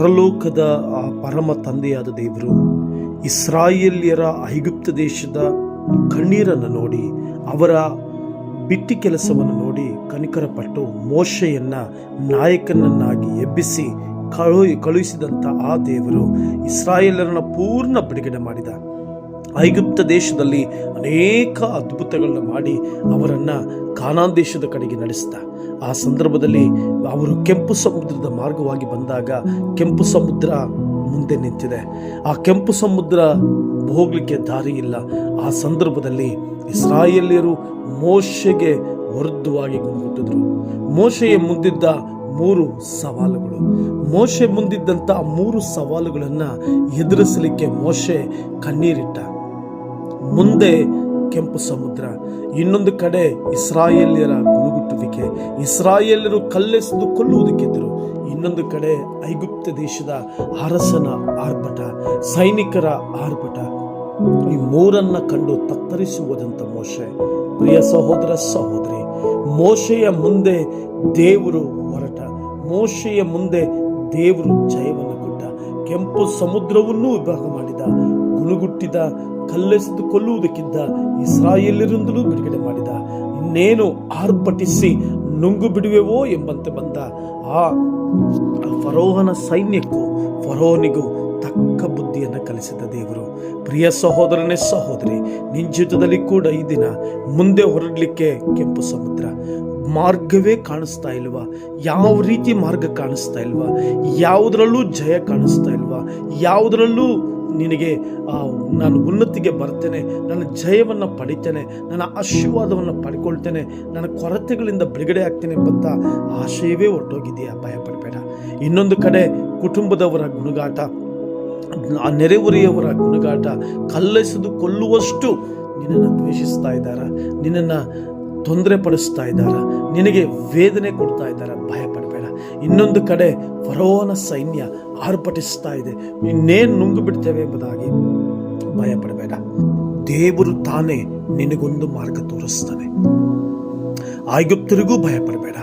ಪರಲೋಕದ ಆ ಪರಮ ತಂದೆಯಾದ ದೇವರು ಇಸ್ರಾಯೇಲ್ಯರ ಐಗುಪ್ತ ದೇಶದ ಕಣ್ಣೀರನ್ನು ನೋಡಿ ಅವರ ಬಿಟ್ಟಿ ಕೆಲಸವನ್ನು ನೋಡಿ ಕನಿಕರಪಟ್ಟು ಮೋಶೆಯನ್ನ ನಾಯಕನನ್ನಾಗಿ ಎಬ್ಬಿಸಿ ಕಳು ಕಳುಹಿಸಿದಂಥ ಆ ದೇವರು ಇಸ್ರಾಯೇಲರನ್ನ ಪೂರ್ಣ ಬಿಡುಗಡೆ ಮಾಡಿದ. ಐಗುಪ್ತ ದೇಶದಲ್ಲಿ ಅನೇಕ ಅದ್ಭುತಗಳನ್ನ ಮಾಡಿ ಅವರನ್ನು ಕಾನಾನ್ ದೇಶದ ಕಡೆಗೆ ನಡೆಸಿದ. ಆ ಸಂದರ್ಭದಲ್ಲಿ ಅವರು ಕೆಂಪು ಸಮುದ್ರದ ಮಾರ್ಗವಾಗಿ ಬಂದಾಗ ಕೆಂಪು ಸಮುದ್ರ ಮುಂದೆ ನಿಂತಿದೆ. ಆ ಕೆಂಪು ಸಮುದ್ರ ಹೋಗ್ಲಿಕ್ಕೆ ದಾರಿ ಇಲ್ಲ. ಆ ಸಂದರ್ಭದಲ್ಲಿ ಇಸ್ರಾಯೇಲ್ಯರು ಮೋಶೆಗೆ ವೃದ್ಧವಾಗಿ ಗುಣಗುಟ್ಟಿದ್ರು ಮೋಶೆಯ ಮುಂದಿದ್ದ ಮೂರು ಸವಾಲುಗಳು. ಮೋಶೆ ಮುಂದಿದ್ದಂಥ ಮೂರು ಸವಾಲುಗಳನ್ನು ಎದುರಿಸಲಿಕ್ಕೆ ಮೋಶೆ ಕಣ್ಣೀರಿಟ್ಟ. ಮುಂದೆ ಕೆಂಪು ಸಮುದ್ರ, ಇನ್ನೊಂದು ಕಡೆ ಇಸ್ರಾಯೇಲ್ಯರ ಗುಣಗುಟ್ಟುವಿಕೆ. ಇಸ್ರಾಯೇಲ್ಯರು ಕಲ್ಲೆಸೆದು ಕೊಲ್ಲುವುದಕ್ಕಿದ್ದರು ಇನ್ನೊಂದು ಕಡೆ ಐಗುಪ್ತ ದೇಶದ ಅರಸನ ಆರ್ಭಟ, ಸೈನಿಕರ ಆರ್ಭಟ. ಈ ಮೂರನ್ನ ಕಂಡು ತತ್ತರಿಸುವುದಂತ ಮೋಶೆ. ಪ್ರಿಯ ಸಹೋದರ ಸಹೋದರಿ, ಮೋಶೆಯ ಮುಂದೆ ದೇವರು ಹೊರಟ ಮೋಶೆಯ ಮುಂದೆ ದೇವರು ಜಯವನ್ನು ಕೊಟ್ಟ, ಕೆಂಪು ಸಮುದ್ರವನ್ನೂ ವಿಭಾಗ ಮಾಡಿದ ಗುಣಗುಟ್ಟಿದ, ಕಲ್ಲೆಸೆದು ಕೊಲ್ಲುವುದಕ್ಕಿದ್ದ ಇಸ್ರಾಯೇಲರಿಂದಲೂ ಬಿಡುಗಡೆ ಮಾಡಿದ. ಇನ್ನೇನು ಆರ್ಭಟಿಸಿ ನುಂಗು ಬಿಡುವೆವೋ ಎಂಬಂತೆ ಬಂದ. ಆ ಫರೋಹನ ಸೈನ್ಯಕ್ಕೂ ಫರೋಹನಿಗೂ ತಕ್ಕ ಬುದ್ಧಿಯನ್ನು ಕಲಿಸಿದ ದೇವರು. ಪ್ರಿಯ ಸಹೋದರನೇ ಸಹೋದರಿ ನಿಂಜಿತದಲ್ಲಿ ಕೂಡ ಈ ದಿನ ಮುಂದೆ ಹೊರಡಲಿಕ್ಕೆ ಕೆಂಪು ಸಮುದ್ರ. ಮಾರ್ಗವೇ ಕಾಣಿಸ್ತಾ ಇಲ್ವಾ? ಯಾವ ರೀತಿ ಮಾರ್ಗ ಕಾಣಿಸ್ತಾ ಇಲ್ವಾ? ಯಾವುದರಲ್ಲೂ ಜಯ ಕಾಣಿಸ್ತಾ ಇಲ್ವಾ? ಯಾವುದರಲ್ಲೂ ನಿನಗೆ ಆ, ನಾನು ಉನ್ನತಿಗೆ ಬರ್ತೇನೆ ನನ್ನ ಜಯವನ್ನು ಪಡಿತೇನೆ ನನ್ನ ಆಶೀರ್ವಾದವನ್ನು ಪಡ್ಕೊಳ್ತೇನೆ ನನ್ನ ಕೊರತೆಗಳಿಂದ ಬಿಡುಗಡೆ ಆಗ್ತೇನೆ ಎಂಬಂತ ಆಶಯವೇ ಹೊರಟೋಗಿದೆಯಾ? ಭಯ ಪಡಬೇಡ ಇನ್ನೊಂದು ಕಡೆ ಕುಟುಂಬದವರ ಗುಣಗಾಟ ಆ ನೆರೆಹೊರೆಯವರ ಗುಣಗಾಟ ಕಲ್ಲೆಸೆದು ಕೊಲ್ಲುವಷ್ಟು ನಿನ್ನನ್ನು ದ್ವೇಷಿಸ್ತಾ ಇದ್ದಾರ? ನಿನ್ನನ್ನು ತೊಂದರೆ ಪಡಿಸ್ತಾ ಇದ್ದಾರ? ನಿನಗೆ ವೇದನೆ ಕೊಡ್ತಾ ಇದ್ದಾರ? ಭಯಪಡ ಇನ್ನೊಂದು ಕಡೆ ಫರೋನ ಸೈನ್ಯ ಆರ್ಭಟಿಸ್ತಾ ಇದೆ. ಇನ್ನೇನು ನುಂಗು ಬಿಡ್ತೇವೆ ಎಂಬುದಾಗಿ ಭಯ ಪಡಬೇಡ ದೇವರು ತಾನೇ ನಿನಗೊಂದು ಮಾರ್ಗ ತೋರಿಸ್ತಾನೆ. ಆಯುಕ್ತರಿಗೂ ಭಯ ಪಡಬೇಡ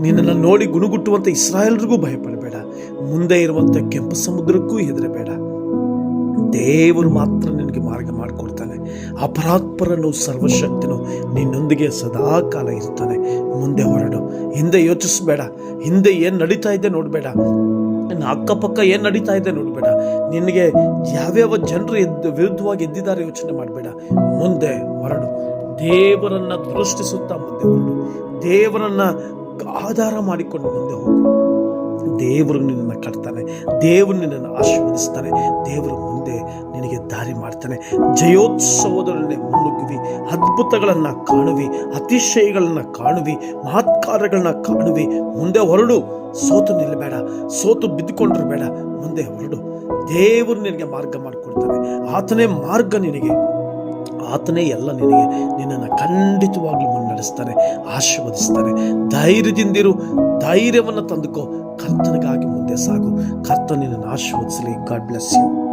ನಿನ್ನನ್ನು ನೋಡಿ ಗುಣಗುಟ್ಟುವಂಥ ಇಸ್ರಾಯೇಲ್ರಿಗೂ ಭಯಪಡಬೇಡ. ಮುಂದೆ ಇರುವಂಥ ಕೆಂಪು ಸಮುದ್ರಕ್ಕೂ ಹೆದರಬೇಡ. ದೇವರು ಮಾತ್ರ ನಿನಗೆ ಮಾರ್ಗ ಮಾಡಿಕೊಡ್ತಾನೆ. ಅಪರಾತ್ಪರನು ಸರ್ವಶಕ್ತಿನು ನಿನ್ನೊಂದಿಗೆ ಸದಾ ಕಾಲ ಇರ್ತಾನೆ. ಮುಂದೆ ಹೊರಡು. ಹಿಂದೆ ಯೋಚಿಸಬೇಡ. ಹಿಂದೆ ಏನು ನಡೀತಾ ಇದೆ ನೋಡಬೇಡ. ನನ್ನ ಅಕ್ಕಪಕ್ಕ ಏನು ನಡೀತಾ ಇದೆ ನೋಡಬೇಡ. ನಿನಗೆ ಯಾವ್ಯಾವ ಜನರು ಎದ್ದು ವಿರುದ್ಧವಾಗಿ ಎದ್ದಿದ್ದಾರೆ ಯೋಚನೆ ಮಾಡಬೇಡ. ಮುಂದೆ ಹೊರಡು. ದೇವರನ್ನು ದೃಷ್ಟಿಸುತ್ತಾ ಮುಂದೆ ಹೊರಡು. ದೇವರನ್ನು ಆಧಾರ ಮಾಡಿಕೊಂಡು ಮುಂದೆ ಹೋಗು. ದೇವರು ನಿನ್ನನ್ನು ಕಟ್ತಾನೆ. ದೇವರು ನಿನ್ನನ್ನು ಆಶೀರ್ವದಿಸ್ತಾನೆ. ದೇವರು ಮುಂದೆ ನಿನಗೆ ದಾರಿ ಮಾಡ್ತಾನೆ. ಜಯೋತ್ಸವದೊಡನೆ ಮುನ್ನುಗ್ಗುವಿ. ಅದ್ಭುತಗಳನ್ನು ಕಾಣುವಿ. ಅತಿಶಯಗಳನ್ನು ಕಾಣುವಿ. ಮಹತ್ಕಾರಗಳನ್ನ ಕಾಣುವಿ. ಮುಂದೆ ಹೊರಡು. ಸೋತು ನಿಲ್ಲಬೇಡ. ಸೋತು ಬಿದ್ದುಕೊಂಡ್ರು ಬೇಡ. ಮುಂದೆ ಹೊರಡು. ದೇವರು ನಿನಗೆ ಮಾರ್ಗ ಮಾಡಿಕೊಡ್ತಾನೆ. ಆತನೇ ಮಾರ್ಗ ನಿನಗೆ. ಆತನೇ ಎಲ್ಲ ನಿನಗೆ ನಿನ್ನನ್ನು ಖಂಡಿತವಾಗ್ಲೂ ಮುನ್ನಡೆಸ್ತಾನೆ ಆಶೀರ್ವದಿಸ್ತಾನೆ ಧೈರ್ಯದಿಂದಿರು ಧೈರ್ಯವನ್ನು ತಂದುಕೋ. ಕರ್ತನಿಗಾಗಿ ಮುಂದೆ ಸಾಗು. ಕರ್ತ ನಿನ್ನನ್ನು ಆಶೀರ್ವದಿಸಲಿ. God bless you